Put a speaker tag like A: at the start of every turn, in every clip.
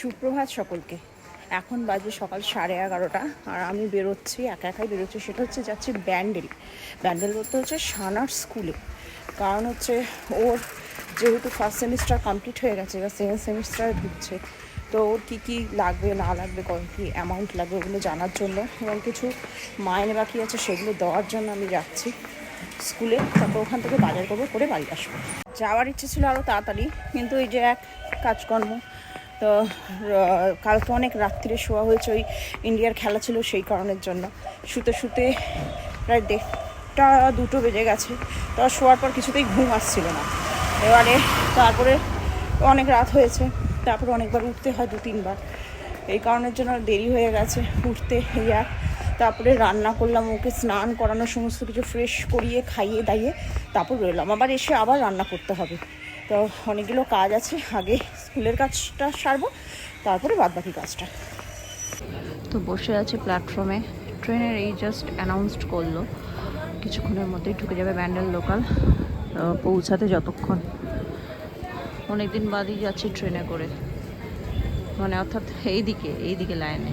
A: সুপ্রভাত সকলকে। এখন বাজে সকাল সাড়ে এগারোটা, আর আমি বেরোচ্ছি, একা একাই বেরোচ্ছি। সেটা হচ্ছে যাচ্ছি ব্যান্ডেল। ব্যান্ডেল বলতে হচ্ছে সানার স্কুলে। কারণ হচ্ছে ওর যেহেতু ফার্স্ট সেমিস্টার কমপ্লিট হয়ে গেছে, এবার সেকেন্ড সেমিস্টার ঢুকছে। তো ওর কী কী লাগবে, না লাগবে কত কী অ্যামাউন্ট লাগবে ওগুলো জানার জন্য। এবং কিছু মাইনে বাকি আছে, সেগুলো দেওয়ার জন্য আমি যাচ্ছি স্কুলে। তারপর ওখান থেকে বাজার করব, করে বাড়ি আসব। যাওয়ার ইচ্ছে ছিল আরও তাড়াতাড়ি, কিন্তু এই যে এক কাজকর্ম তো কালকে অনেক রাত্রিরে শোয়া হয়েছে, ওই ইন্ডিয়ার খেলা ছিল সেই কারণের জন্য। শুতে শুতে প্রায় দেড়টা, দুটো বেজে গেছে। তো শোয়ার পর কিছুতেই ঘুম আসছিল না। এবারে তারপরে অনেক রাত হয়েছে, তারপরে অনেকবার উঠতে হয় দু, তিনবার। এই কারণের জন্য দেরি হয়ে গেছে উঠতে এক তারপরে রান্না করলাম, ওকে স্নান করানো, সমস্ত কিছু ফ্রেশ করিয়ে, খাইয়ে, দাইয়ে, তারপর রইলাম। আবার এসে আবার রান্না করতে হবে। তো অনেকগুলো কাজ আছে, আগে স্কুলের কাজটা সারবো, তারপরে বাদ বাকি কাজটা। তো বসে আছে প্ল্যাটফর্মে ট্রেনের এই জাস্ট অ্যানাউন্সড করল। কিছুক্ষণের মধ্যেই ঢুকে যাবে ব্যান্ডেল লোকাল পৌঁছাতে যতক্ষণ। অনেক দিন বাদই যাচ্ছি ট্রেনে করে। মানে অর্থাৎ এই দিকে এই দিকে লাইনে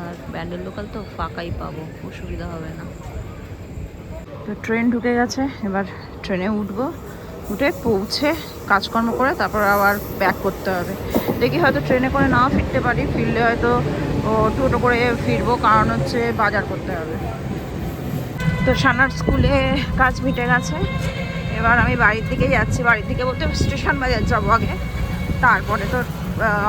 A: আর ব্যান্ডেল লোকাল তো ফাঁকাই পাবো, অসুবিধা হবে না। তো ট্রেন ঢুকে গেছে, এবার ট্রেনে উঠবো। উঠে পৌঁছে কাজকর্ম করে তারপর আবার ব্যাক করতে হবে। দেখি হয়তো ট্রেনে করে নাও ফিরতে পারি, ফিরলে হয়তো টোটো করে ফিরবো, কারণ হচ্ছে বাজার করতে হবে। তো সানার স্কুলে কাজ মিটে গেছে। এবার আমি বাড়ির দিকে যাচ্ছি। বাড়ির দিকে বলতে স্টেশন বাজার যাব আগে। তারপরে তো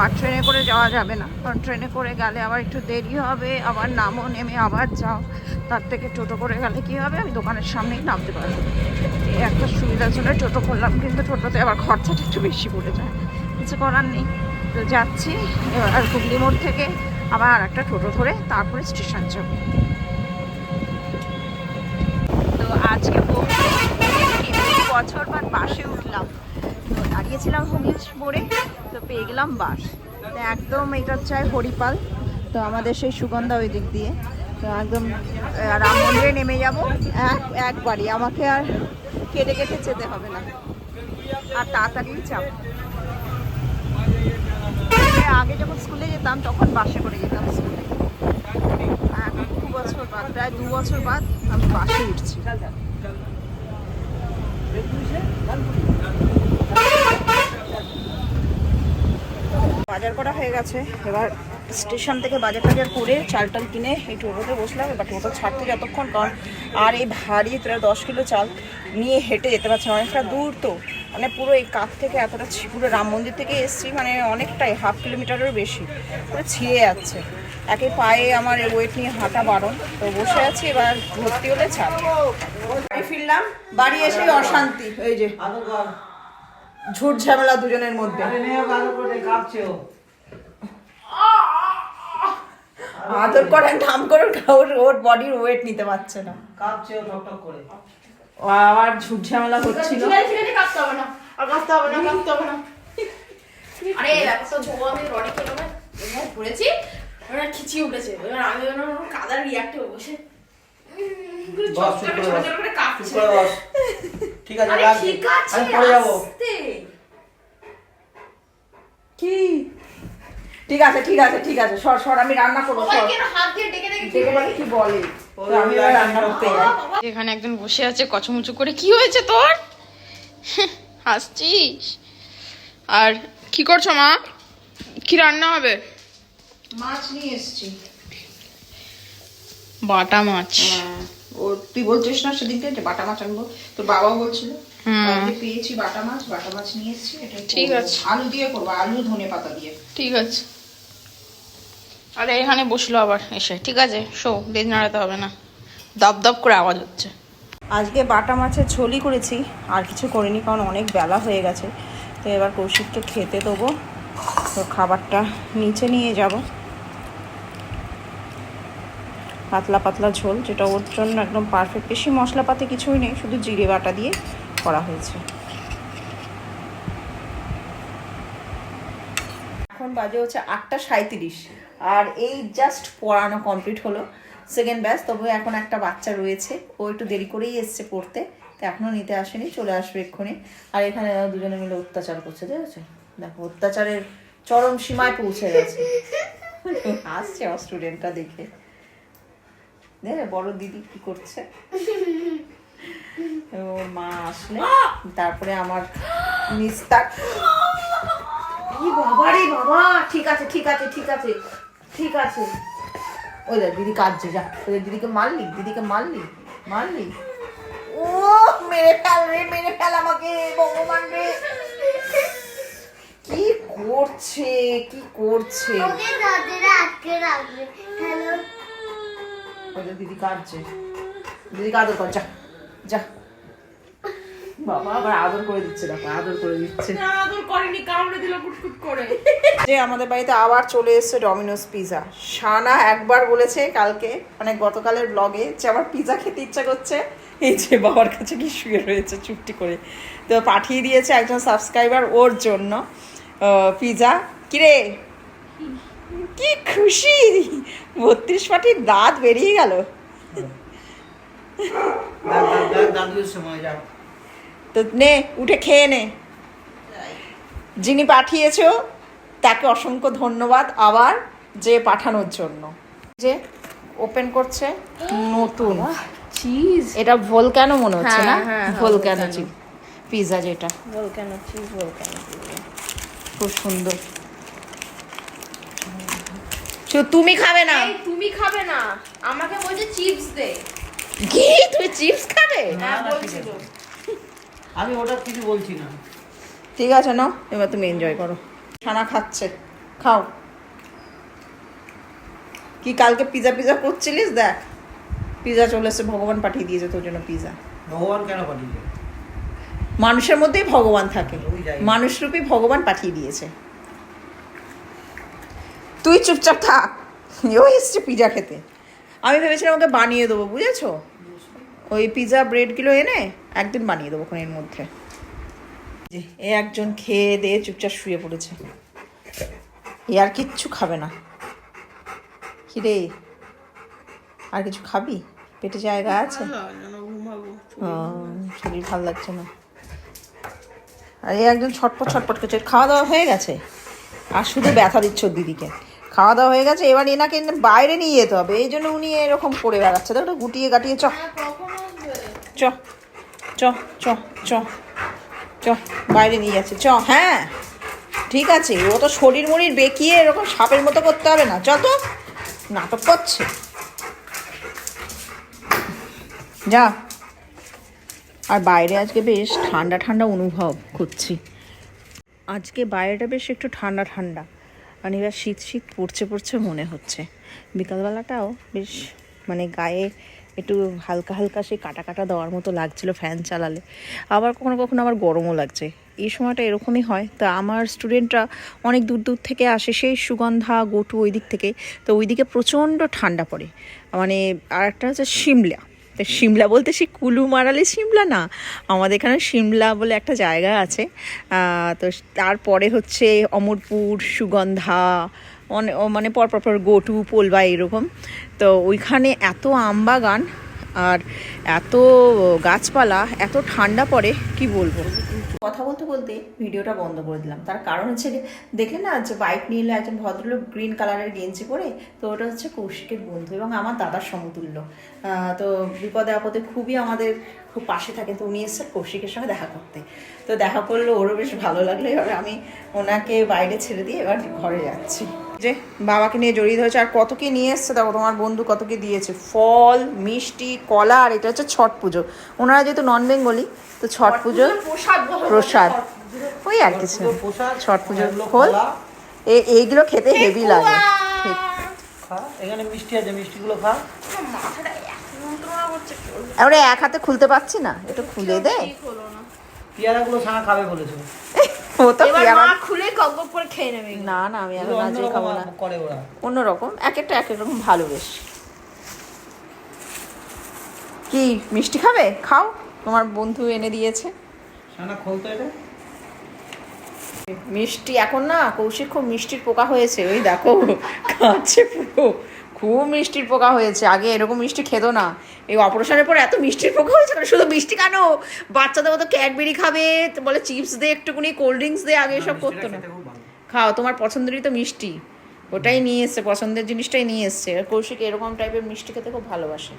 A: আর ট্রেনে করে যাওয়া যাবে না। কারণ ট্রেনে করে গেলে আবার একটু দেরি হবে, আবার নামো, নেমে আবার যাও। তার থেকে টোটো করে গেলে কী হবে? আমি দোকানের সামনেই নামতে পারব। এই একটা সুবিধার জন্য টোটো করলাম, কিন্তু টোটোতে আবার খরচাটা একটু বেশি পড়ে যায়। কিছু করার নেই। তো যাচ্ছি, এবার হুগলি মোড় থেকে আবার একটা টোটো ধরে তারপরে স্টেশন যাব। তো আজকে বছর পর বাসে উঠলাম। তো দাঁড়িয়েছিলাম হুগলি মোড়ে। তো পেয়ে গেলাম বাস। তো একদম এটা চাই হরিপাল, তো আমাদের সেই সুগন্ধা ওই দিক দিয়ে। তো একদম রাম মন্দিরে নেমে যাব। এক, একবারই। আমাকে আর কেটে কেটে যেতে হবে না। আর তাড়াতাড়ি যাব। আগে যখন স্কুলে যেতাম, তখন বাসে করে যেতাম স্কুলে। দু বছর বাদ, প্রায় দু বছর বাদ আমি বাসে উঠছি। বাজার করা হয়ে গেছে। এবার স্টেশন থেকে বাজার টাজার করে চাল টাল কিনে এই টোটোতে বসলাম। এবার টোটো ছাড়তে যতক্ষণ কারণ আর এই ভারী প্রায় দশ কিলো চাল নিয়ে হেঁটে যেতে পারছে অনেকটা দূর তো। মানে পুরো এই কাপ থেকে এতটা পুরো রাম মন্দির থেকে এসছি মানে অনেকটাই, হাফ কিলোমিটারেরও বেশি। পুরো ছিঁড়ে যাচ্ছে। একে পায়ে আমার ওয়েট নিয়ে হাঁটা বারণ। তো বসে আছি, এবার ভর্তি হলে ছাড়। ফিরলাম, বাড়ি এসে অশান্তি। এই যে ঝুট ঝামেলা দুজনের মধ্যে আদর করে নাম করে ওর ওর বডির ওয়েট নিতে পারছে না কাঁপছে ও আবার ঝুট ঝামেলা হচ্ছিল
B: হবে না। আর কাঁদতে হবে না, কাঁদতে হবে না। আরে দেখো তো ঝোঁ আমি রডে খেলো না পড়েছি ওরা খিচিয়ে উঠেছে এবার আমি যেন ওরকম কাদার রিয়াক্টে বসে করে করে
C: করে
B: করে
C: করে। ঠিক আছে।
B: ঠিক আছে,
C: আমি পরে যাব।
A: কি? ঠিক আছে ঠিক আছে ঠিক আছে সর সর আমি রান্না করব কি বলে আমি এবার রান্না করতে যাই।
B: এখানে একজন বসে আছে কচমুচু করে। কি হয়েছে তোর? হাসছিস? আর কি করছ মা? কি রান্না হবে?
A: মাছ নিয়ে এসছি।
B: বাটা মাছ।
A: হ্যাঁ, ও তুই বলছিস না সেদিনকে যে বাটা মাছ আনব। তোর বাবাও বলছিল পেয়েছি বাটা মাছ বাটা মাছ নিয়ে এসছি এটা
B: ঠিক আছে।
A: আলু দিয়ে করব আলু ধনে পাতা দিয়ে।
B: ঠিক আছে। আরে এখানে বসল আবার এসে। ঠিক আছে শো লেজ নাড়াতে হবে না। দপ দপ করে আওয়াজ হচ্ছে।
A: আজকে বাটা মাছের ঝোলই করেছি আর কিছু করিনি কারণ অনেক বেলা হয়ে গেছে। তো এবার কৌশিককে খেতে দেবো। তো খাবারটা নিচে নিয়ে যাব। পাতলা পাতলা ঝোল, যেটা ওর জন্য একদম পারফেক্ট বেশি মশলাপাতি কিছুই নেই, শুধু জিরে বাটা দিয়ে করা হয়েছে। এখন বাজে হচ্ছে আটটা সাঁত্রিশ আর এই জাস্ট পড়ানো কমপ্লিট হলো। সেকেন্ড ব্যাচ তবে এখন একটা বাচ্চা রয়েছে, ও একটু দেরি করেই এসছে পড়তে, তো এখনও নিতে আসেনি, চলে আসবে এক্ষুনি। আর এখানে দুজনে মিলে অত্যাচার করছে দেখেছ দেখো, অত্যাচারের চরম সীমায় পৌঁছে গেছে। আসছে আমার স্টুডেন্টটা দেখে। দেখে বড় দিদি কি করছে? ওর মা আসলে তারপরে আমার নিস্তার। বাবা রে বাবা! ঠিক আছে ঠিক আছে ঠিক আছে ঠিক আছে। ওই দেখ দিদি কাঁদছে যা। ওই দিদিকে মারলি দিদিকে মারলি মারলি। ও মেরে ফেল রে মেরে ফেল আমাকে ভগবান রে। কি করছে কি করছে?
D: ওকে দাদিরা আটকে রাখবে। হ্যালো?
A: ওই দেখ দিদি কাঁদছে। দিদিকে আদর কর যা যা। বাবা আবার আদর করে দিচ্ছে দেখো আদর করে দিচ্ছে।
B: আদর করেনি কামড়ে দিল কুটকুট করে।
A: যে আমাদের বাড়িতে আবার চলে এসেছে ডমিনোস পিজা সানা একবার বলেছে কালকে মানে গতকালের ব্লগে যে আমার পিজা খেতে ইচ্ছা করছে। এই যে বাবার কাছে কি শুয়ে রয়েছে চুপটি করে। তো পাঠিয়ে দিয়েছে একজন সাবস্ক্রাইবার ওর জন্য পিজা কিরে? কি খুশি! বত্রিশ পাটির দাঁত বেরিয়ে গেল। তো নে উঠে খেয়ে নে। যিনি পাঠিয়েছ তাকে অসংখ্য ধন্যবাদ আবার যে পাঠানোর জন্য। যে ওপেন করছে নতুন।
B: চিজ
A: এটা ভোল কেন মনে হচ্ছে না? ভোল কেন
B: volcano।
A: পিজা যেটা।
B: চিজ
A: খুব সুন্দর। তুমি খাবে না।
B: তুমি খাবে না। আমাকে বলছে চিপস দে।
A: কি? তুমি চিপস খাবে?
B: হ্যাঁ
C: আমি ওটা কিছু বলছি না।
A: ঠিক আছে না এবার তুমি এনজয় করো। ছানা খাচ্ছে খাও। কি কালকে পিজা পিজা করছিলিস? দেখ পিজা চলে এসে ভগবান পাঠিয়ে দিয়েছে তোর জন্য পিজা
C: ভগবান কেন পাঠিয়েছে
A: মানুষের মধ্যেই ভগবান থাকে।
C: ওই যাই।
A: মানুষরূপী ভগবান পাঠিয়ে দিয়েছে। তুই চুপচাপ থাক। ও এসছে পিজা খেতে। আমি ভেবেছিলাম ওকে বানিয়ে দেবো বুঝেছ? ওই পিজা ব্রেডগুলো এনে একদিন বানিয়ে দেবো এর মধ্যে। যে এ একজন খেয়ে দিয়ে চুপচাপ শুয়ে পড়েছে। এ আর কিচ্ছু খাবে না। কিরে? আর কিছু খাবি? পেটে জায়গা আছে? শরীর ভালো লাগছে না। আর এই একজন ছটপট ছটপট করছে। খাওয়া দাওয়া হয়ে গেছে। আর শুধু ব্যথা দিচ্ছ দিদিকে। খাওয়া দাওয়া হয়ে গেছে, এবার এনাকে এনে বাইরে নিয়ে যেতে হবে, এই জন্য উনি এরকম করে বেড়াচ্ছে। তো গুটিয়ে গাটিয়ে চ। চ চ চ চ চ, বাইরে নিয়ে যাচ্ছে। চ হ্যাঁ ঠিক আছে, ও তো শরীর মরির বেঁকিয়ে এরকম সাপের মতো করতে হবে না। চ তো, নাটক করছে। যা। আর বাইরে আজকে বেশ ঠান্ডা ঠান্ডা অনুভব করছি। আজকে বাইরেটা বেশ একটু ঠান্ডা ঠান্ডা। মানে এবার শীত শীত পড়ছে পড়ছে মনে হচ্ছে। বিকালবেলাটাও বেশ মানে গায়ে একটু হালকা হালকা সেই কাটা কাটা দেওয়ার মতো লাগছিল ফ্যান চালালে। আবার কখনো কখনো আবার গরমও লাগছে। এই সময়টা এরকমই হয়। তা আমার স্টুডেন্টরা অনেক দূর দূর থেকে আসে, সেই সুগন্ধা, গোটু ওই দিক থেকে। তো ওইদিকে প্রচণ্ড ঠান্ডা পড়ে। মানে আর একটা হচ্ছে সিমলা তো সিমলা বলতে সেই কুলু মারালি সিমলা না? আমাদের এখানে সিমলা বলে একটা জায়গা আছে। তো তারপরে হচ্ছে অমরপুর, সুগন্ধা, অনে- মানে পর পর গোটু, পোলবা এরকম। তো ওইখানে এত আম বাগান আর এত গাছপালা, এত ঠান্ডা পড়ে, কি বলব? কথা বলতে বলতে ভিডিওটা বন্ধ করে দিলাম। তার কারণ হচ্ছে যে দেখলে না যে বাইক নিয়ে এলো একজন ভদ্রলোক গ্রিন কালারের গেঞ্জি পরে? তো ওটা হচ্ছে কৌশিকের বন্ধু এবং আমার দাদার সমতুল্য। তো বিপদে আপদে খুবই আমাদের খুব পাশে থাকে তো উনি এসে কৌশিকের সঙ্গে দেখা করতে। তো দেখা করল ওরও বেশ ভালো লাগল। এবার আমি ওনাকে বাইরে ছেড়ে দিয়ে এবার ঘরে যাচ্ছি। যে বাবাকে নিয়ে জড়িয়ে ধরেছে আর কত কি নিয়ে এসছে দেখো তোমার বন্ধু কত কি দিয়েছে। ফল মিষ্টি কলা আর এটা হচ্ছে ছট পুজো। ওনারা যেহেতু নন বেঙ্গলি তো ছট পুজো
B: প্রসাদ
A: প্রসাদ। ওই আর কিছু না। ছট পুজোর
C: এগুলো
A: খোল। এ- এইগুলো খেতে হেভি লাগে। ঠিক।
C: খা এখানে মিষ্টি আছে মিষ্টিগুলো খা।
A: আমরা এক হাতে খুলতে পারছি না একটু খুলে দে।
B: ঠিক হলো না।
C: পেয়ারাগুলো ছানা খাবে বলেছে।
A: ও তো পেয়ারা
B: খুলে কক করে খেয়ে নেবে
A: না না আমি এখন
C: এগুলো
A: আজকে খাব না।
C: করে ওরা।
A: অন্যরকম এক একটা এক এক রকম ভালো বেশ। কি মিষ্টি খাবে? খাও তোমার বন্ধু এনে দিয়েছে।
C: ছানা খোলতো এটা
A: মিষ্টি এখন না কৌশিক খুব মিষ্টির পোকা হয়েছে ওই দেখো কাছে পুরো। খুব মিষ্টির পোকা হয়েছে। আগে এরকম মিষ্টি খেত না। এই অপারেশনের পর এত মিষ্টির পোকা হয়েছে কেন শুধু মিষ্টি কেন? বাচ্চাদের মতো ক্যাডবেরি খাবে বলে চিপস দে একটুকুনি কোল্ড ড্রিঙ্কস দে আগে এসব করতো না। খাও তোমার পছন্দেরই তো মিষ্টি। ওটাই নিয়ে এসছে পছন্দের জিনিসটাই নিয়ে এসছে। কৌশিক এরকম টাইপের মিষ্টি খেতে খুব ভালোবাসে।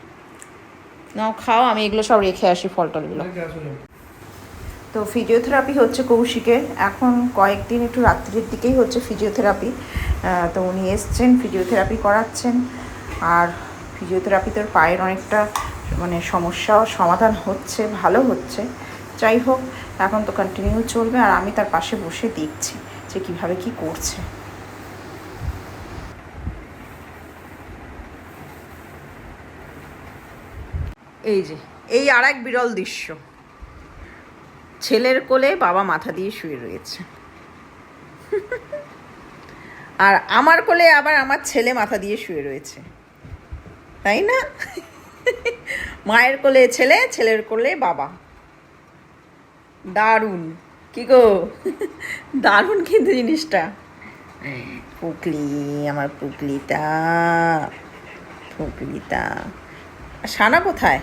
A: নাও খাও আমি এগুলো সব রেখে আসি ফল টলগুলো তো ফিজিওথেরাপি হচ্ছে কৌশিকের এখন কয়েকদিন একটু রাত্রির দিকেই হচ্ছে ফিজিওথেরাপি তো উনি এসছেন ফিজিওথেরাপি করাচ্ছেন। আর ফিজিওথেরাপি তোর পায়ের অনেকটা মানে সমস্যাও সমাধান হচ্ছে ভালো হচ্ছে। যাই হোক এখন তো কন্টিনিউ চলবে আর আমি তার পাশে বসে দেখছি যে কীভাবে কি করছে। এই যে। এই আর এক বিরল দৃশ্য। ছেলের কোলে বাবা মাথা দিয়ে শুয়ে রয়েছে। আর আমার কোলে আবার আমার ছেলে মাথা দিয়ে শুয়ে রয়েছে। তাই না? মায়ের কোলে ছেলে, ছেলের কোলে বাবা। দারুণ। কি গো? দারুণ কিন্তু জিনিসটা। পুকলি, আমার পুকলিটা। পুকলিটা। সানা কোথায়?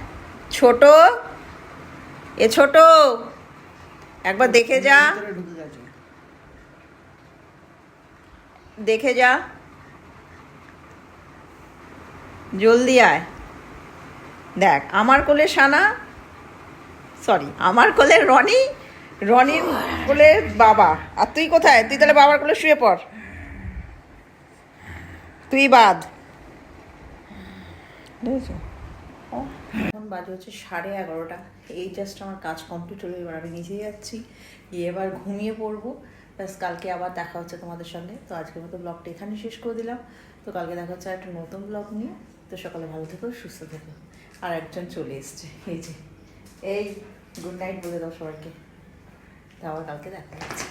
A: ছোট? এ ছোট? একবার দেখে যা। দেখে যা। জলদি আয়। দেখ, আমার কোলে সানা সরি আমার কোলে রনি, রনির কোলে বাবা। আর তুই কোথায়? তুই তাহলে বাবার কোলে শুয়ে পড়। তুই বাদ। বুঝেছ এখন বাজে হচ্ছে সাড়ে এগারোটা। এই জাস্ট আমার কাজ কমপ্লিট হলো, এবার আমি নিজে যাচ্ছি। গিয়ে এবার ঘুমিয়ে পড়ব। ব্যাস, কালকে আবার দেখা হচ্ছে তোমাদের সঙ্গে। তো আজকের মতো ব্লগটা এখানে শেষ করে দিলাম। তো কালকে দেখা হচ্ছে একটা নতুন ব্লগ নিয়ে। তো সকালে ভালো থেকো, সুস্থ থেকো। আর একজন চলে এসছে। এই যে, এই গুড নাইট বলে দাও সবাইকে। তো আবার কালকে দেখা হচ্ছে।